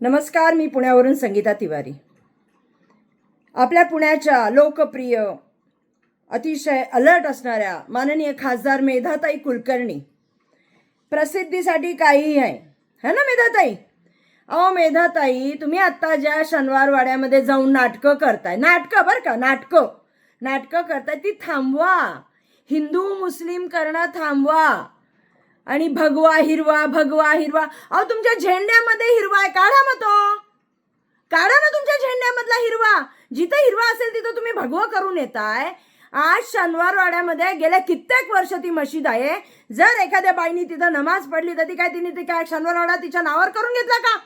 नमस्कार मी पुण्यावरून संगीता तिवारी. आपल्या पुण्याच्या लोकप्रिय अतिशय अलर्ट असणाऱ्या माननीय खासदार मेधाताई कुलकर्णी प्रसिद्धीसाठी काहीही आहे. है ना मेधाताई? अहो मेधाताई तुम्ही आत्ता ज्या शनिवार वाड्यामध्ये जाऊन नाटकं करताय नाटकं बरं का नाटकं नाटकं करताय ती थांबवा. हिंदू मुस्लिम करणं थांबवा. आणि भगवा हिरवा भगवा हिरवा. अहो तुमच्या झेंड्यामध्ये हिरवा आहे. काढा मग तो. काढा ना तुमच्या झेंड्यामधला हिरवा. जिथं हिरवा असेल तिथं तुम्ही भगवं करून येताय. आज शनिवारवाड्यामध्ये गेल्या कित्येक वर्ष ती मशीद आहे. जर एखाद्या बाईनी तिथं नमाज पडली तर ती काय तिने ती काय शनिवारवाडा तिच्या नावावर करून घेतला का?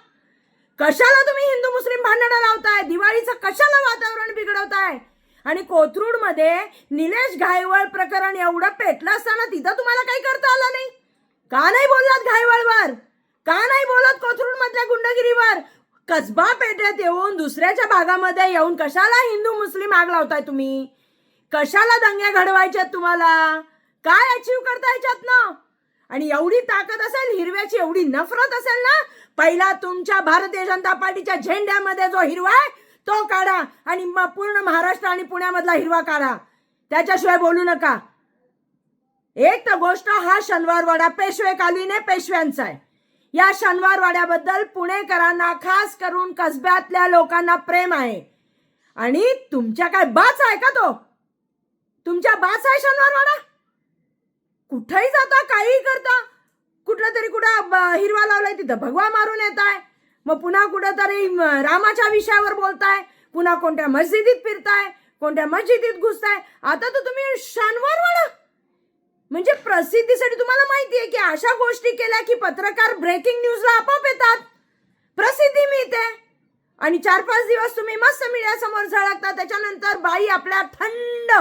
कशाला तुम्ही हिंदू मुस्लिम भांडणं लावताय? दिवाळीचं कशाला वातावरण बिघडवताय? आणि कोथरूडमध्ये निलेश घायवळ प्रकरण एवढं पेटलं असताना तिथं तुम्हाला काही का नाही बोललात घायवळवर का नाही बोलत कोथरूड मधल्या गुंडगिरीवर? कसबा पेट्यात येऊन दुसऱ्याच्या भागामध्ये येऊन कशाला हिंदू मुस्लिम आग लावताय तुम्ही? कशाला दंग्या घडवायच्यात तुम्हाला? काय अचीव करता याच्यातनं? आणि एवढी ताकद असेल हिरव्याची एवढी नफरत असेल ना? पहिला तुमच्या भारतीय जनता पार्टीच्या झेंड्यामध्ये जो हिरवा आहे तो काढा आणि मग पूर्ण महाराष्ट्र आणि पुण्यामधला हिरवा काढा. त्याच्याशिवाय बोलू नका. एक तर गोष्ट हा शनिवारवाडा वाडा पेशव्यांचा आहे. या शनिवारवाड्याबद्दल पुणेकरांना खास करून कसब्यातल्या लोकांना प्रेम आहे. आणि तुमच्या काय बाच आहे का तो? तुमच्या बाच आहे शनिवारवाडा? कुठेही जाता काहीही करता कुठलं तरी कुठं ब- हिरवा लावलाय तिथं भगवा मारून येत आहे मग पुन्हा कुठं तरी रामाच्या विषयावर बोलताय पुन्हा कोणत्या मस्जिदीत फिरताय कोणत्या मस्जिदीत घुसताय. आता तर तुम्ही शनिवारवाडा म्हणजे प्रसिद्धीसाठी तुम्हाला माहिती आहे की अशा गोष्टी केल्या की पत्रकार ब्रेकिंग न्यूजला आपोआप येतात. प्रसिद्धी मिळते. आणि चार पाच दिवस तुम्ही मस्त मीडियासमोर झळकता. त्याच्यानंतर बाई आपल्या थंड